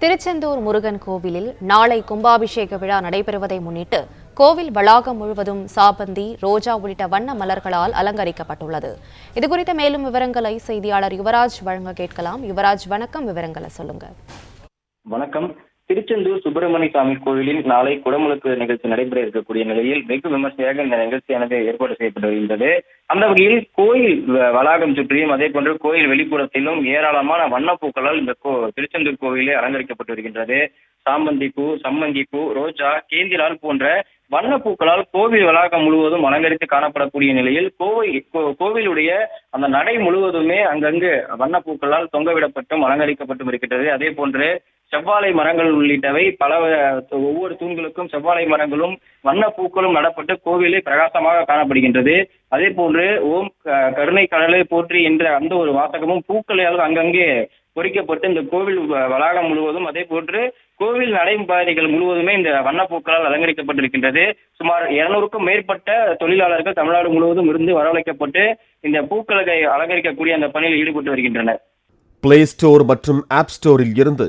திருச்செந்தூர் முருகன் கோவிலில் நாளை கும்பாபிஷேக விழா நடைபெறுவதை முன்னிட்டு கோவில் வளாகம் முழுவதும் சாபந்தி ரோஜா உள்ளிட்ட வண்ண மலர்களால் அலங்கரிக்கப்பட்டுள்ளது. இதுகுறித்த மேலும் விவரங்களை செய்தியாளர் யுவராஜ் வழங்க கேட்கலாம். யுவராஜ் வணக்கம். விவரங்களை சொல்லுங்க வணக்கம். திருச்செந்தூர் சுப்பிரமணிய சுவாமி கோவிலில் நாளை குடமுழுக்கு நிகழ்ச்சி நடைபெற இருக்கக்கூடிய நிலையில் வெகு விமர்சையாக இந்த நிகழ்ச்சியானது ஏற்பாடு செய்யப்பட்டு வருகின்றது. அந்த வகையில் கோயில் வ- வளாகம் சுற்றியும் அதே போன்று கோயில் வெளிப்புறத்திலும் ஏராளமான வண்ணப்பூக்களால் இந்த கோ திருச்செந்தூர் கோவிலே அலங்கரிக்கப்பட்டு வருகின்றது. சாமந்தி பூ சம்மங்கி பூ ரோஜா கேந்திரால் போன்ற வண்ணப்பூக்களால் கோவில் வளாகம் முழுவதும் அலங்கரித்து காணப்படக்கூடிய நிலையில் கோவில் கோ- கோவிலுடைய அந்த நடை முழுவதுமே அங்கங்கு வண்ணப்பூக்களால் தொங்கவிடப்பட்டும் அலங்கரிக்கப்பட்டும் இருக்கின்றது. அதே போன்று செவ்வாழை மரங்கள் உள்ளிட்டவை பல ஒவ்வொரு தூண்களுக்கும் செவ்வாழை மரங்களும் வண்ண பூக்களும் நடப்பட்டு கோவிலே பிரகாசமாக காணப்படுகின்றது. அதே போன்று ஓம் கருணை கடலை போற்றி என்ற அந்த ஒரு வாசகமும் பூக்களால் அங்கங்கே பொறிக்கப்பட்டு இந்த கோவில் வளாகம் முழுவதும். அதே போன்று கோவில் நடைபாதைகள் முழுவதுமே இந்த வண்ணப்பூக்களால் அலங்கரிக்கப்பட்டிருக்கின்றது. சுமார் இருநூறுக்கும் மேற்பட்ட தொழிலாளர்கள் தமிழ்நாடு முழுவதும் இருந்து வரவழைக்கப்பட்டு இந்த பூக்களை அலங்கரிக்கக்கூடிய அந்த பணியில் ஈடுபட்டு வருகின்றனர். பிளே ஸ்டோர் மற்றும் ஆப் ஸ்டோரில் இருந்து